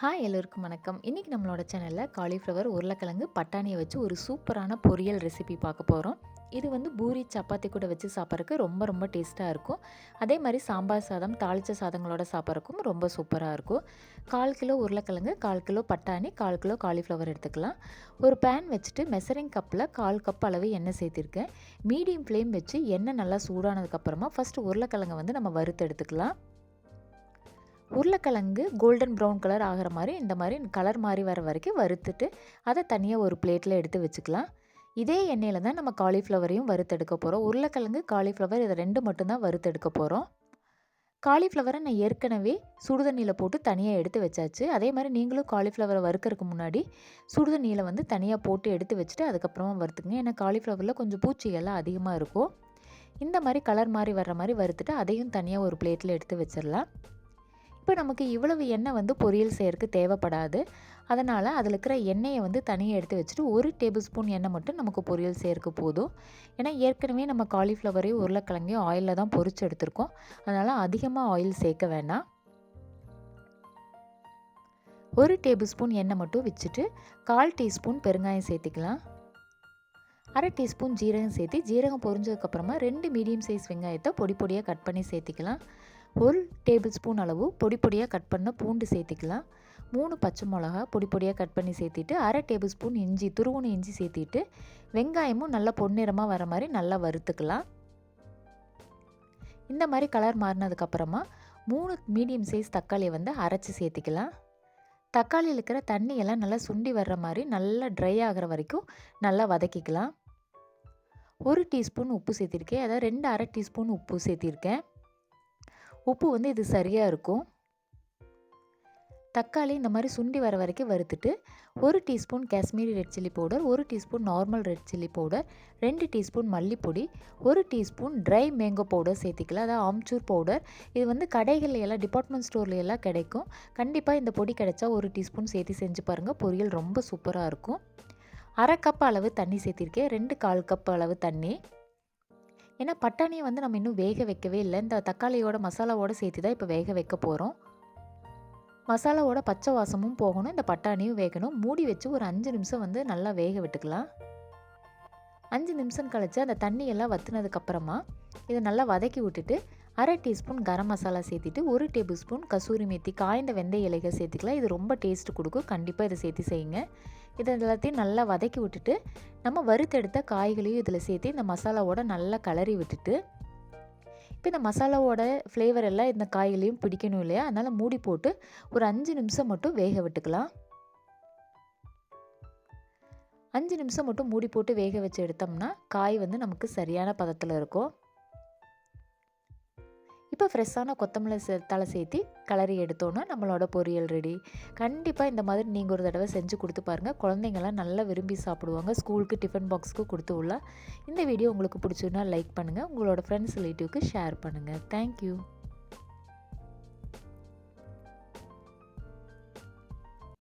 Hi எல்லோருக்கும் வணக்கம். இன்றைக்கி நம்மளோட சேனலில் காலிஃப்ளவர் உருளைக்கிழங்கு பட்டாணியை வச்சு ஒரு சூப்பரான பொரியல் ரெசிபி பார்க்க போகிறோம் இது வந்து பூரி சப்பாத்தி கூட வச்சு சாப்பிட்றதுக்கு ரொம்ப ரொம்ப டேஸ்ட்டாக இருக்கும். அதே மாதிரி சாம்பார் சாதம் தாளித்த சாதங்களோட சாப்பிட்றதுக்கும் ரொம்ப சூப்பராக இருக்கும். கால் கிலோ உருளைக்கிழங்கு கால் கிலோ பட்டாணி கால் கிலோ காலிஃப்ளவர் எடுத்துக்கலாம். ஒரு பேன் வச்சுட்டு மெசரிங் கப்பில் கால் கப் அளவு எண்ணெய் சேர்த்திருக்கேன். மீடியம் ஃப்ளேம் வச்சு எண்ணெய் நல்லா சூடானதுக்கப்புறமா ஃபஸ்ட்டு உருளைக்கிழங்கை வந்து நம்ம வறுத்து எடுத்துக்கலாம். உருளைக்கிழங்கு கோல்டன் ப்ரௌன் கலர் ஆகிற மாதிரி இந்த மாதிரி கலர் மாதிரி வர வரைக்கும் வறுத்துட்டு அதை தனியாக ஒரு பிளேட்டில் எடுத்து வச்சுக்கலாம். இதே எண்ணெயில் தான் நம்ம காலிஃப்ளவரையும் வறுத்தெடுக்க போகிறோம் உருளைக்கிழங்கு காலிஃப்ளவர் இதை ரெண்டு மட்டும்தான் வறுத்தெடுக்க போகிறோம் காலிஃப்ளவரை நான் ஏற்கனவே சுடுதண்ணியில் போட்டு தனியாக எடுத்து வச்சாச்சு. அதே மாதிரி நீங்களும் காலிஃப்ளவரை வறுக்கிறதுக்கு முன்னாடி சுடுதண்ணியில் வந்து தனியாக போட்டு எடுத்து வச்சுட்டு அதுக்கப்புறமா வறுத்துக்குங்க. ஏன்னா காலிஃப்ளவரில் கொஞ்சம் பூச்சிகள்லாம் அதிகமாக இருக்கும். இந்த மாதிரி கலர் மாதிரி வர்ற மாதிரி வறுத்துட்டு அதையும் தனியாக ஒரு பிளேட்டில் எடுத்து வச்சிடலாம். இப்போ நமக்கு இவ்வளவு எண்ணெய் வந்து பொரியல் செய்யறதுக்கு தேவைப்படாது. அதனால் அதில் இருக்கிற எண்ணெயை வந்து தனியாக எடுத்து வச்சுட்டு ஒரு டேபிள் ஸ்பூன் எண்ணெய் மட்டும் நமக்கு பொரியல் செய்யறதுக்கு போதும். ஏன்னா ஏற்கனவே நம்ம காலிஃப்ளவரையும் உருளைக்கிழங்கையும் ஆயிலில் தான் பொறிச்சு எடுத்திருக்கோம். அதனால் அதிகமாக ஆயில் சேர்க்க வேண்டாம் ஒரு டேபிள் ஸ்பூன் எண்ணெய் மட்டும் வச்சுட்டு கால் டீஸ்பூன் பெருங்காயம் சேர்த்துக்கலாம். அரை டீஸ்பூன் ஜீரகம் சேர்த்து ஜீரகம் பொரிஞ்சதுக்கப்புறமா ரெண்டு மீடியம் சைஸ் வெங்காயத்தை பொடி பொடியாக கட் பண்ணி சேர்த்திக்கலாம். ஒரு டேபிள் ஸ்பூன் அளவு பொடி பொடியாக கட் பண்ண பூண்டு சேர்த்துக்கலாம். மூணு பச்சை மிளகா பொடி பொடியாக கட் பண்ணி சேர்த்திட்டு அரை டேபிள் ஸ்பூன் இஞ்சி துருவணி இஞ்சி சேர்த்திட்டு வெங்காயமும் நல்லா பொன்னிறமாக வர மாதிரி நல்லா வறுத்துக்கலாம். இந்த மாதிரி கலர் மாறினதுக்கப்புறமா மூணு மீடியம் சைஸ் தக்காளியை வந்து அரைச்சி சேர்த்திக்கலாம். தக்காளியில் இருக்கிற தண்ணியெல்லாம் நல்லா சுண்டி வர்ற மாதிரி நல்லா ட்ரை ஆகிற வரைக்கும் நல்லா வதக்கிக்கலாம். ஒரு டீஸ்பூன் உப்பு சேர்த்திருக்கேன். அதாவது ரெண்டு அரை டீஸ்பூன் உப்பு சேர்த்திருக்கேன். உப்பு வந்து இது சரியாக இருக்கும். தக்காளி இந்த மாதிரி சுண்டி வர வரைக்கும் வறுத்துட்டு ஒரு teaspoon Kashmiri red chilli powder ஒரு teaspoon normal red chilli powder ரெண்டு டீஸ்பூன் மல்லிப்பொடி ஒரு டீஸ்பூன் ட்ரை மேங்கோ பவுடர் சேர்த்திக்கலாம். அதாவது ஆம்ச்சூர் பவுடர். இது வந்து கடைகளில் எல்லாம் டிபார்ட்மெண்ட் ஸ்டோரில் எல்லாம் கிடைக்கும். கண்டிப்பாக இந்த பொடி கிடைச்சா ஒரு டீஸ்பூன் சேர்த்து செஞ்சு பாருங்கள் பொரியல் ரொம்ப சூப்பராக இருக்கும். அரை கப் அளவு தண்ணி சேர்த்திருக்கேன். ரெண்டு கால் கப் அளவு தண்ணி. ஏன்னா பட்டாணியை வந்து நம்ம இன்னும் வேக வைக்கவே இல்லை. இந்த தக்காளியோட மசாலாவோட சேர்த்து தான் இப்போ வேக வைக்க போகிறோம் மசாலாவோட பச்சை வாசமும் போகணும். இந்த பட்டாணியும் வேகணும். மூடி வச்சு ஒரு அஞ்சு நிமிஷம் வந்து நல்லா வேக விட்டுக்கலாம். அஞ்சு நிமிஷம் கழித்து அந்த தண்ணியெல்லாம் வற்றுனதுக்கப்புறமா இதை நல்லா வதக்கி விட்டுட்டு அரை டீஸ்பூன் கரம் மசாலா சேர்த்திட்டு ஒரு டேபிள் ஸ்பூன் கசூரி மேத்தி காய்ந்த வெந்தய இலைகள் சேர்த்துக்கலாம். இது ரொம்ப டேஸ்ட் கொடுக்கும். கண்டிப்பாக இதை சேர்த்து செய்யுங்க. இதை எல்லாத்தையும் நல்லா வதக்கி விட்டுட்டு நம்ம வறுத்தெடுத்த காய்களையும் இதில் சேர்த்து இந்த மசாலாவோட நல்லா கலரி விட்டுட்டு இப்போ இந்த மசாலாவோட ஃப்ளேவர் எல்லாம் இந்த காய்களையும் பிடிக்கணும் இல்லையா? அதனால் மூடி போட்டு ஒரு அஞ்சு நிமிஷம் மட்டும் வேக விட்டுக்கலாம். அஞ்சு நிமிஷம் மட்டும் மூடி போட்டு வேக வச்சு எடுத்தோம்னா காய் வந்து நமக்கு சரியான பதத்தில் இருக்கும். இப்போ ஃப்ரெஷ்ஷான கொத்தமல்லி தலை சேர்த்து கலரி எடுத்தோன்னா நம்மளோட பொரியல் ரெடி கண்டிப்பாக இந்த மாதிரி நீங்கள் ஒரு தடவை செஞ்சு கொடுத்து பாருங்கள் குழந்தைங்கள்லாம் நல்லா விரும்பி சாப்பிடுவாங்க. ஸ்கூலுக்கு டிஃபன் பாக்ஸுக்கு கொடுத்து உள்ள. இந்த வீடியோ உங்களுக்கு பிடிச்சதுன்னா லைக் பண்ணுங்கள் உங்களோட ஃப்ரெண்ட்ஸ் ரிலேட்டிவ்க்கு ஷேர் பண்ணுங்கள் தேங்க்யூ